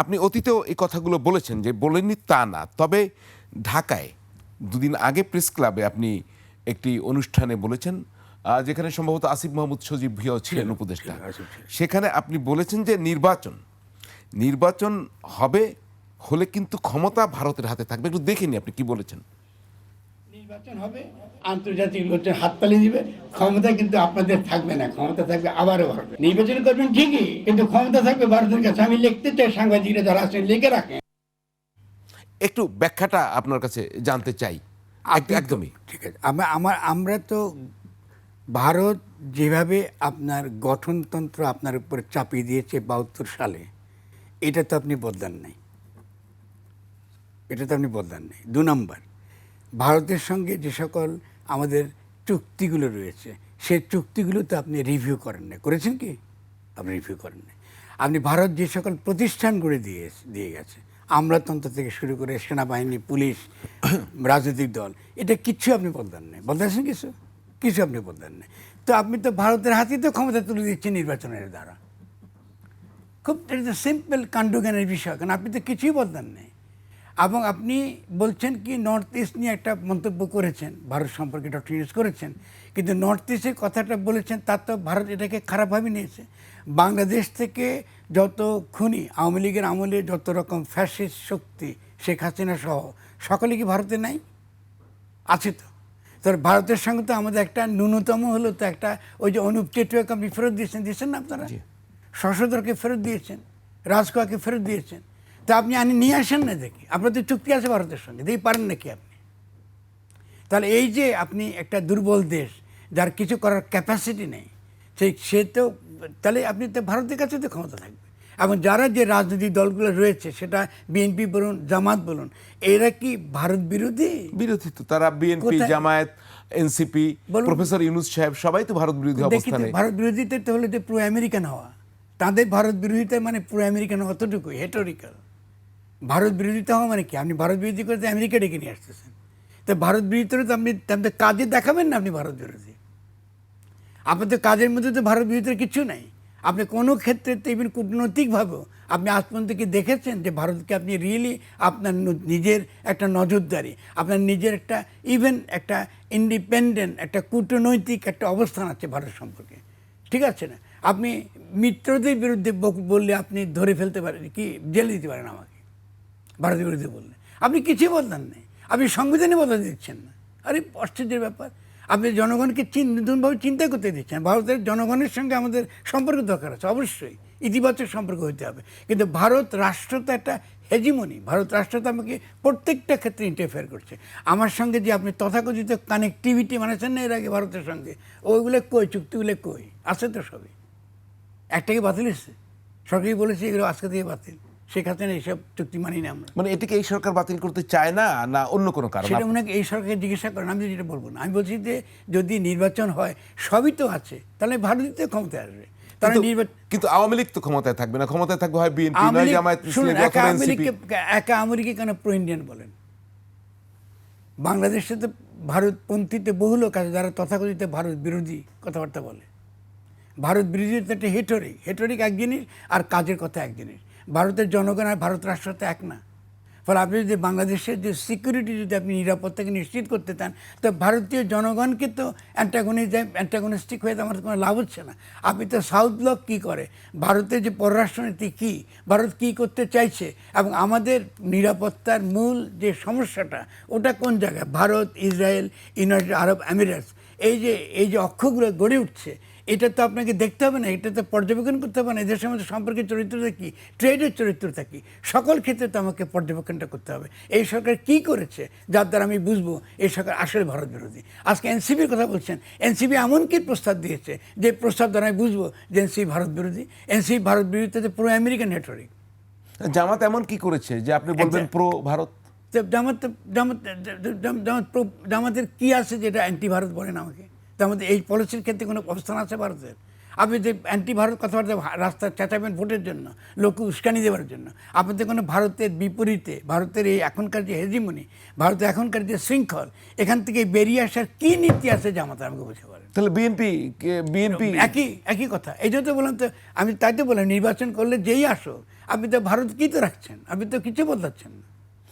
আপনি অতীতেও এই কথাগুলো বলেছেন যে বলেননি তা না। তবে ঢাকায় দুদিন আগে প্রেস ক্লাবে আপনি একটি অনুষ্ঠানে বলেছেন যেখানে সম্ভবত আসিফ মাহমুদ সজীব ভিয়াও ছিলেন উপদেষ্টা। সেখানে আপনি বলেছেন যে নির্বাচন নির্বাচন হবে হলে কিন্তু ক্ষমতা ভারতের হাতে থাকবে। একটু দেখেনি আপনি কি বলেছেন। নির্বাচন হবে আন্তর্জাতিক লোকের হাততালি দিবে ক্ষমতা কিন্তু আপনাদের থাকবে না ক্ষমতা থাকবে আবারও হবে নির্বাচন করবেন ঠিকই কিন্তু ক্ষমতা থাকবে ভারতের কাছে। আমি লিখতে চাই সাংবাদিকরা যারা আছেন লিখে রাখেন। একটু ব্যাখ্যাটা আপনার কাছে জানতে চাই। একদমই। ঠিক আছে। আমরা আমার আমরা তো ভারত যেভাবে আপনার গঠনতন্ত্র আপনার উপর চাপিয়ে দিয়েছে বাহাত্তর সালে এটা তো আপনি বদলান নাই। এটা তো আপনি বদলান নাই। দু নম্বর ভারতের সঙ্গে যে সকল আমাদের চুক্তিগুলো রয়েছে, সে চুক্তিগুলো তো আপনি রিভিউ করেন না করেছেন কি? আপনি রিভিউ করেন না আপনি ভারত যে সকল প্রতিষ্ঠান গড়ে দিয়ে দিয়ে গেছে, আমলাতন্ত্র থেকে শুরু করে সেনাবাহিনী, পুলিশ, রাজনৈতিক দল, এটা কিচ্ছু আপনি বদলান নেই। বদলাচ্ছেন কিছু? কিছু আপনি বলতেন নেই। তো আপনি তো ভারতের হাতেই তো ক্ষমতা তুলে দিচ্ছেন নির্বাচনের দ্বারা। খুব সিম্পল কাণ্ডজ্ঞানের বিষয়, কারণ আপনি তো কিছুই বদলান নেই। এবং আপনি বলছেন কি নর্থ ইস্ট নিয়ে একটা মন্তব্য করেছেন ভারত সম্পর্কে ডক্টর ইউজ করেছেন কিন্তু নর্থ ইস্টের কথাটা বলেছেন তার তো ভারত এটাকে খারাপভাবে নিয়েছে। বাংলাদেশ থেকে যত খুনি আওয়ামী লীগের আমলে যত রকম ফ্যাসিস্ট শক্তি শেখ হাসিনা সহ সকলে কি ভারতে নাই? আছে তো। তাহলে ভারতের সঙ্গে তো আমাদের একটা ন্যূনতম হলো তো একটা ওই যে অনুপ চেটুয়াকে আপনি ফেরত দিয়েছেন দিয়েছেন না আপনারা? শশধরকে ফেরত দিয়েছেন রাজকোয়াকে ফেরত দিয়েছেন। তা আপনি আনি নিয়ে আসেন না দেখি। আপনার তো চুক্তি আছে ভারতের সঙ্গে দেখি পারেন নাকি আপনি? তাহলে এই যে আপনি একটা দুর্বল দেশ যার কিছু করার ক্যাপাসিটি নেই সেই সে তো তাহলে আপনি তো ভারতের কাছে তো ক্ষমতা থাকবে এবং যারা যে রাজনৈতিক দলগুলো রয়েছে সেটা বিএনপি বলুন জামাত বলুন এরা কি ভারত বিরোধী? বিরোধী তো তারা BNP? Jamaat NCP. Professor Yunus সাহেব সবাই তো ভারত বিরোধী অবস্থানে। ভারত বিরোধিতা তো হলে যে প্রো আমেরিকান হওয়া। তাদের ভারত বিরোধিতা মানে প্রো আমেরিকান অতটুকু হেটোরিক্যাল ভারত বিরোধিতা হওয়া মানে কি? আপনি ভারত বিরোধী করে আমেরিকা ডেকে নিয়ে আসতেছেন। তো ভারত বিরোধিতা তো আপনি আপনি কাজে দেখাবেন না আপনি ভারত বিরোধী। আপনাদের কাজের মধ্যে তো ভারত বিরোধীর কিছু নাই। আপনি কোনো ক্ষেত্রে তো ইভেন কূটনৈতিকভাবেও আপনি আজ পর্যন্ত কি দেখেছেন যে ভারতকে আপনি রিয়েলি আপনার নিজের একটা নজরদারি, আপনার নিজের একটা ইভেন একটা ইন্ডিপেন্ডেন্ট একটা কূটনৈতিক একটা অবস্থান আছে ভারত সম্পর্কে। ঠিক আছে না? আপনি মিত্রদের বিরুদ্ধে বললে আপনি ধরে ফেলতে পারেন, কি জেলে দিতে পারেন আমাকে? ভারতের বিরুদ্ধে বললেন আপনি কিছুই বদলান নেই। আপনি সংবিধানে বদলে দিচ্ছেন না। আরে আশ্চর্যের ব্যাপার। আপনি জনগণকে নতুনভাবে চিন্তা করতে দিচ্ছেন। ভারতের জনগণের সঙ্গে আমাদের সম্পর্ক দরকার আছে, অবশ্যই। ইতিবাচক সম্পর্ক হতে হবে। কিন্তু ভারত রাষ্ট্র তো একটা হেজিমনি ভারত রাষ্ট্র তো আমাকে প্রত্যেকটা ক্ষেত্রে ইন্টারফেয়ার করছে। আমার সঙ্গে যে আপনি তথাকথিত কানেক্টিভিটি মানেছেন না এর আগে ভারতের সঙ্গে, ওইগুলো কই? চুক্তিগুলো কই? আছে তো সবই। একটাকে বাতিল এসছে সরকারই বলেছে এগুলো আজকে থেকে বাতিল। শেখ হাসিনা এইসব চুক্তি মানি না আমরা। মানে এটাকে এই সরকার বাতিল করতে চায় না না অন্য কোনো কারণ? সেটা ওনাকে এই সরকারকে জিজ্ঞাসা করেন আমি যেটা বলব না। আমি বলছি যে যদি নির্বাচন হয় সবই তো আছে তাহলে ভারতীয় ক্ষমতায় আসবে। তারা নির্বাচন কিন্তু আওয়ামী লীগ তো ক্ষমতায় থাকবে না। ক্ষমতায় থাকবে হয় বিএনপি নয় জামায়াত ইসলামী একা আওয়ামী লীগকে একা আওয়ামী লীগকে কেন প্রো ইন্ডিয়ান বলেন? বাংলাদেশে তো ভারতপন্থীতে বহু লোক আছে যারা তথাকথিত ভারত বিরোধী কথাবার্তা বলে। ভারত বিরোধী তো একটা হেটরিক। হেটরিক এক জিনিস আর কাজের কথা এক জিনিস ভারতের জনগণ আর ভারত রাষ্ট্র তো এক না। ফলে আপনি যদি বাংলাদেশের যে সিকিউরিটি যদি আপনি নিরাপত্তাকে নিশ্চিত করতে চান, তো ভারতীয় জনগণকে তো অ্যান্টাগনিজ অ্যান্টাগনিস্টিক হয়ে আমার কোনো লাভ হচ্ছে না। আপনি তো সাউথ ব্লক কী করে? ভারতের যে পররাষ্ট্রনীতি কী? ভারত কী করতে চাইছে? এবং আমাদের নিরাপত্তার মূল যে সমস্যাটা, ওটা কোন জায়গায়? Bharat, Israel, United Arab Emirates এই যে এই যে অক্ষগুলো গড়ে উঠছে এটা তো আপনাকে দেখতে হবে না এটা তো পর্যবেক্ষণ করতে হবে না এদের মধ্যে সম্পর্কের চরিত্রটা কী ট্রেডের চরিত্রটা কী সকল ক্ষেত্রে তো আমাকে পর্যবেক্ষণটা করতে হবে। এই সরকার কী করেছে যার দ্বারা আমি বুঝব এই সরকার আসলে ভারত বিরোধী। আজকে এনসিপির কথা বলছেন এনসিপি এমন কি প্রস্তাব দিয়েছে যে প্রস্তাব দ্বারা আমি বুঝব যে এনসিপি ভারত বিরোধী এনসিপি ভারত বিরোধীতে পুরো আমেরিকান নেটওয়ার্ক জামাত এমন কি করেছে যে আপনি বলবেন প্রো ভারত জামাত জামাত জামাতের কী আছে যেটা অ্যান্টি ভারত বলেন আমাকে? জামাত এই পলিসির ক্ষেত্রে কোনো অবস্থান আছে ভারতের? আপনি যে অ্যান্টি ভারত কথাবার্তা রাস্তায় চেঁচাবেন ভোটের জন্য লোককে উস্কানি দেওয়ার জন্য আপনাদের কোনো ভারতের বিপরীতে ভারতের এই এখনকার যে হেজিমনি ভারতের এখনকার যে শৃঙ্খল এখান থেকে বেরিয়ে আসার কী নীতি আছে জামাত আমাকে বুঝতে পারেন তাহলে বিএনপি বিএনপি একই একই কথা। এই জন্য তো বললাম তো আমি তাই তো বললাম নির্বাচন করলে যেই আসো আপনি তো ভারত কী তো রাখছেন? আপনি তো কিছু বদলাচ্ছেন না।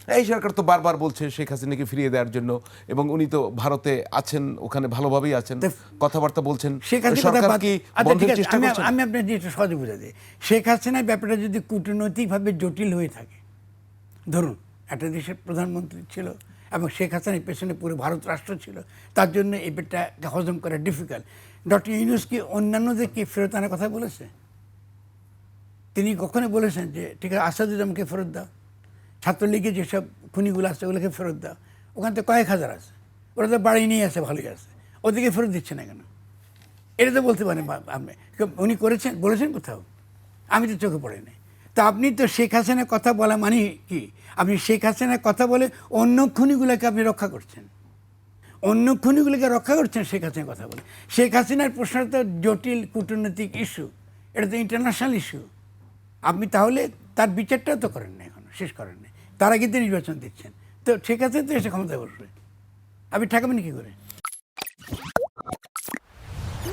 এই সরকার তো বারবার বলছে শেখ হাসিনাকে ফিরিয়ে দেওয়ার জন্য এবং উনি তো ভারতে আছেন ওখানে ভালোভাবেই আছেন। কথাবার্তা বলছেন। সরকার কি আচ্ছা, বন্ধের চেষ্টা আমি- আমি আপনার যেটা সহজে বুঝা দিই। শেখ হাসিনার ব্যাপারটা যদি কূটনৈতিকভাবে জটিল হয়ে থাকে ধরুন একটা দেশের প্রধানমন্ত্রী ছিল এবং শেখ হাসিনার পেছনে পুরো ভারত রাষ্ট্র ছিল তার জন্য এই ব্যাপারটা হজম করা ডিফিকাল্ট ডক্টর ইউনুস কি অন্যান্যদেরকে ফেরত আনার কথা বলেছে? তিনি কখনো বলেছেন যে ঠিক আছে আসাদুজ্জামানকে ফেরত দাও। ছাত্রলীগের যেসব খুনিগুলো আছে, ওগুলোকে ফেরত দাও। ওখান থেকে কয়েক হাজার আছে। ওরা তো বাড়ি নিয়ে আছে, ভালোই আছে। ওদেরকে ফেরত দিচ্ছে না কেন? এটা তো বলতে পারেন আপনি। উনি করেছেন, বলেছেন কোথাও? আমি তো চোখে পড়ে নাই তো আপনি তো শেখ হাসিনার কথা বলা মানে কি? আপনি শেখ হাসিনার কথা বলে অন্য খুনিগুলোকে আপনি রক্ষা করছেন। অন্য খুনিগুলোকে রক্ষা করছেন শেখ হাসিনার কথা বলে। শেখ হাসিনার প্রশ্নটা তো জটিল কূটনৈতিক ইস্যু এটা তো ইন্টারন্যাশনাল ইস্যু আপনি তাহলে তার বিচারটাও তো করেন না এখনও, শেষ করেন না তার কিন্তু নির্বাচন দিচ্ছেন। তো ঠিক আছে, তো এসে ক্ষমতায় বসবে। আমি ঠেকাবেন কী করে?